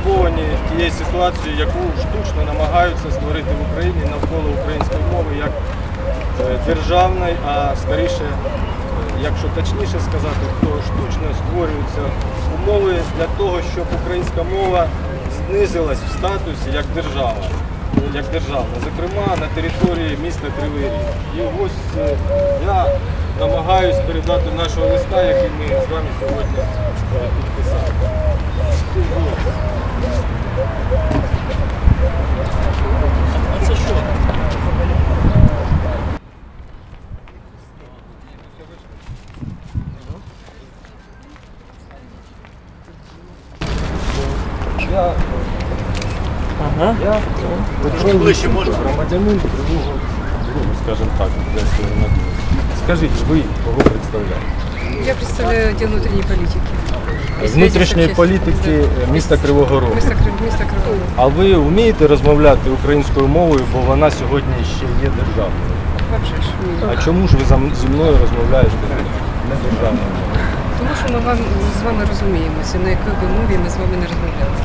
стурбовані тією ситуацією, яку штучно намагаються створити в Україні навколо української мови як е, державної, а скоріше, е, якщо точніше сказати, то штучно створюються умови для того, щоб українська мова знизилась в статусі як держава. Як державна, зокрема на території міста Кривий. І ось е, я намагаюсь передати нашого листа, який ми з вами сьогодні підписали. Ага. я Трошки ближче можна? громадянин Кривого Рогу, скажімо так, Одеської громадяни. Скажіть, ви кого представляєте? Я представляю отдел внутренней политики. З внутрішньої політики міста Кривого Рогу. Место Кривого Рога. А ви вмієте розмовляти українською мовою, бо вона сьогодні ще є державною? Вообще ж вмію. А чому ж ви за- зі мною розмовляєте не державною мовою? Тому що ми вам, з вами розуміємося, на якій би мові ми з вами не розмовляли.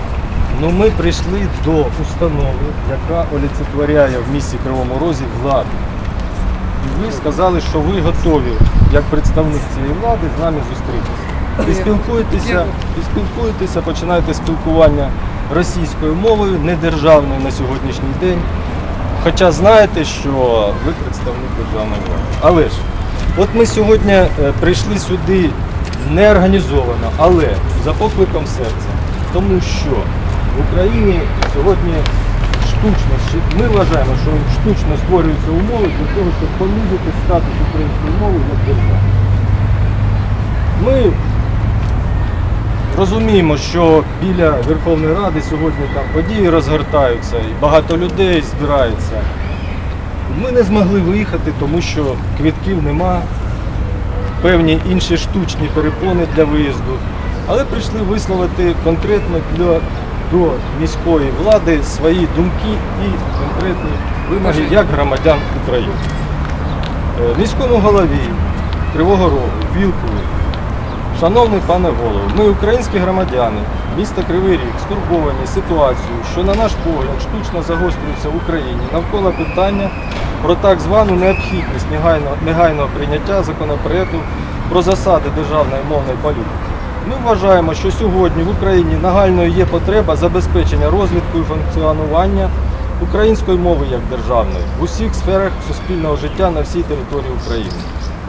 Ну ми прийшли до установи, яка олицетворяє в місті Кривому Розі владу. І ви сказали, що ви готові, як представник цієї влади, з нами зустрітися. І спілкуєтеся, і спілкуєтеся, починаєте спілкування російською мовою, недержавною на сьогоднішній день. Хоча знаєте, що ви представник державної влади. Але ж, от ми сьогодні е, прийшли сюди неорганізовано, але за покликом серця. Тому що в Україні сьогодні штучно, ми вважаємо, що штучно створюються умови для того, щоб понизити статус української мови як держави. Ми розуміємо, що біля Верховної Ради сьогодні там події розгортаються і багато людей збирається. Ми не змогли виїхати, тому що квітків нема, певні інші штучні перепони для виїзду. Але прийшли висловити конкретно для, до міської влади свої думки і конкретні вимоги як громадян України. Е, Міському голові Кривого Рогу, Вілкові, Шановний пане голово, ми, українські громадяни міста Кривий Ріг, стурбовані ситуацією, що на наш погляд штучно загострюється в Україні навколо питання про так звану необхідність негайного, негайного прийняття законопроекту про засади державної мовної політики. Ми вважаємо, що сьогодні в Україні нагальною є потреба забезпечення розвитку і функціонування української мови як державної в усіх сферах суспільного життя на всій території України.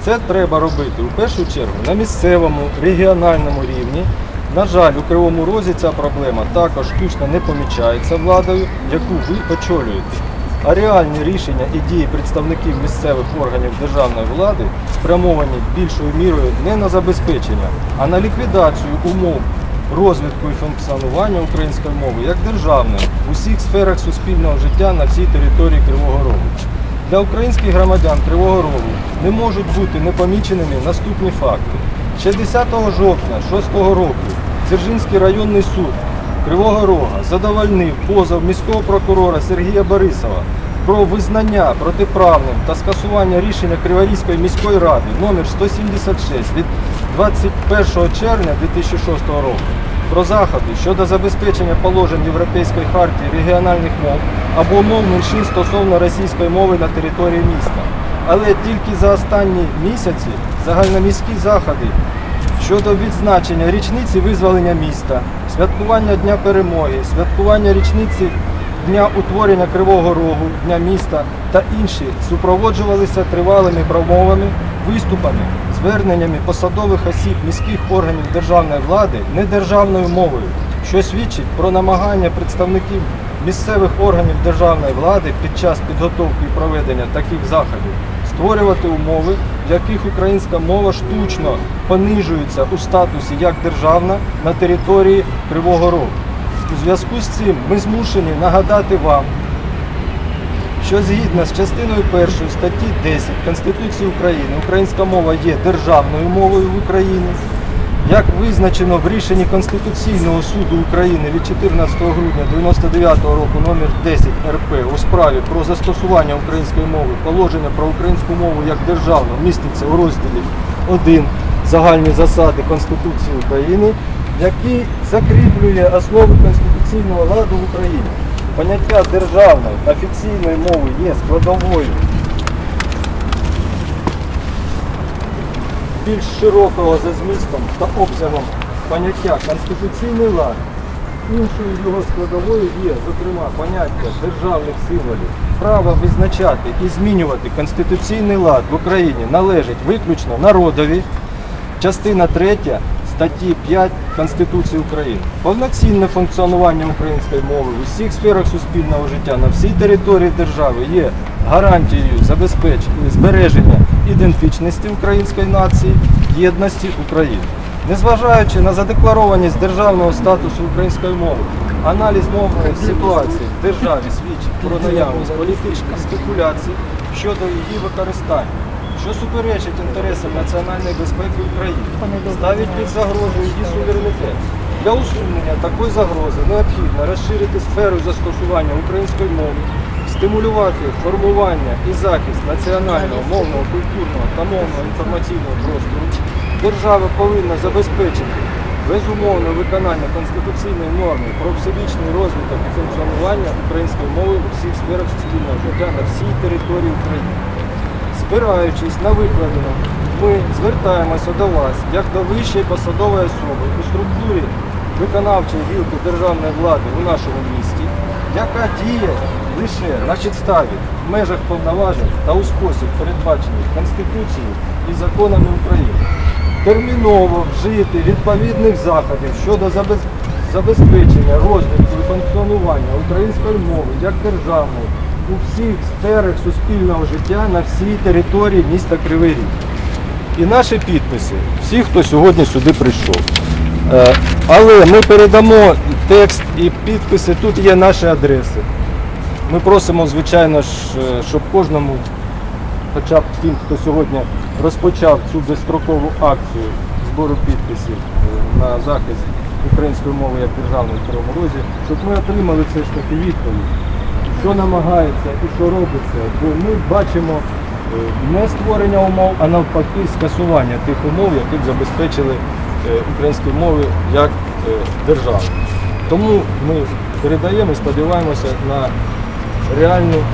Це треба робити у першу чергу на місцевому, регіональному рівні. На жаль, у Кривому Розі ця проблема також штучно не помічається владою, яку ви очолюєте. А реальні рішення і дії представників місцевих органів державної влади спрямовані більшою мірою не на забезпечення, а на ліквідацію умов розвитку і функціонування української мови як державної в усіх сферах суспільного життя на всій території Кривого Рогу. Для українських громадян Кривого Рогу не можуть бути непоміченими наступні факти. Ще 10 жовтня 6 року Дзержинський районний суд Кривого Рога задовольнив позов міського прокурора Сергія Борисова про визнання протиправним та скасування рішення Криворізької міської ради номер 176 від 21 червня 2006 року про заходи щодо забезпечення положень Європейської хартії регіональних мов або мов меншин стосовно російської мови на території міста. Але тільки за останні місяці загальноміські заходи щодо відзначення річниці визволення міста, святкування Дня перемоги, святкування річниці Дня утворення Кривого Рогу, Дня міста та інші супроводжувалися тривалими промовами, виступами, зверненнями посадових осіб міських органів державної влади недержавною мовою, що свідчить про намагання представників місцевих органів державної влади під час підготовки і проведення таких заходів створювати умови, в яких українська мова штучно понижується у статусі як державна на території Кривого Рогу. У зв'язку з цим ми змушені нагадати вам, що згідно з частиною 1 статті 10 Конституції України українська мова є державною мовою в Україні. Як визначено в рішенні Конституційного суду України від 14 грудня 1999 року номер 10 РП у справі про застосування української мови, положення про українську мову як державну міститься у розділі 1 загальні засади Конституції України, який закріплює основи конституційного ладу в Україні. Поняття державної офіційної мови є складовою більш широкого за змістом та обсягом поняття конституційний лад. Іншою його складовою є, зокрема, поняття державних символів. Право визначати і змінювати конституційний лад в Україні належить виключно народові, частина 3 статті 5 Конституції України. Повноцінне функціонування української мови в усіх сферах суспільного життя на всій території держави є гарантією забезпечення збереження ідентичності української нації, єдності України. Незважаючи на задекларованість державного статусу української мови, аналіз мовної ситуації в державі свідчить про наявність політичних спекуляцій щодо її використання, що суперечить інтересам національної безпеки України, ставить під загрозу її суверенітет. Для усунення такої загрози необхідно розширити сферу застосування української мови, стимулювати формування і захист національного, мовного, культурного та мовного інформаційного простору. Держава повинна забезпечити безумовне виконання конституційної норми про всебічний розвиток і функціонування української мови у всіх сферах суспільного життя на всій території України. Спираючись на викладене, ми звертаємося до вас як до вищої посадової особи у структурі виконавчої гілки державної влади у нашому місті, яка діє лише на підставі в межах повноважень та у спосіб передбачений Конституцією і законами України. Терміново вжити відповідних заходів щодо забезпечення розвитку і функціонування української мови як державної у всіх сферах суспільного життя на всій території міста Кривий Ріг. І наші підписи, всі, хто сьогодні сюди прийшов. Е, Але ми передамо текст і підписи, тут є наші адреси. Ми просимо, звичайно ж, е, щоб кожному, хоча б тим, хто сьогодні розпочав цю безстрокову акцію збору підписів е, на захист української мови як державної в Кривому Розі, щоб ми отримали все ж таки відповідь, що намагається і що робиться. Бо ми бачимо е, не створення умов, а навпаки скасування тих умов, які б забезпечили українській мові як державу. Тому ми передаємо і сподіваємося на реальну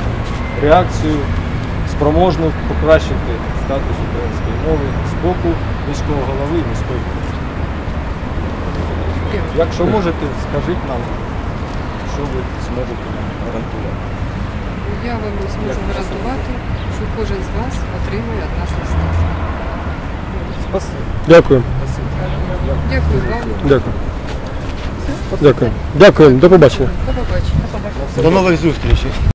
реакцію, спроможну покращити статус української мови з боку міського голови і міської влади. Якщо можете, скажіть нам, що ви зможете нам гарантувати. Я вам зможу гарантувати, що кожен з вас отримує від нас листа. Спасибо. Дякую. Дякую вам. Дякую. Дякую. Дякую. До побачення. До побачення. До нових зустрічей.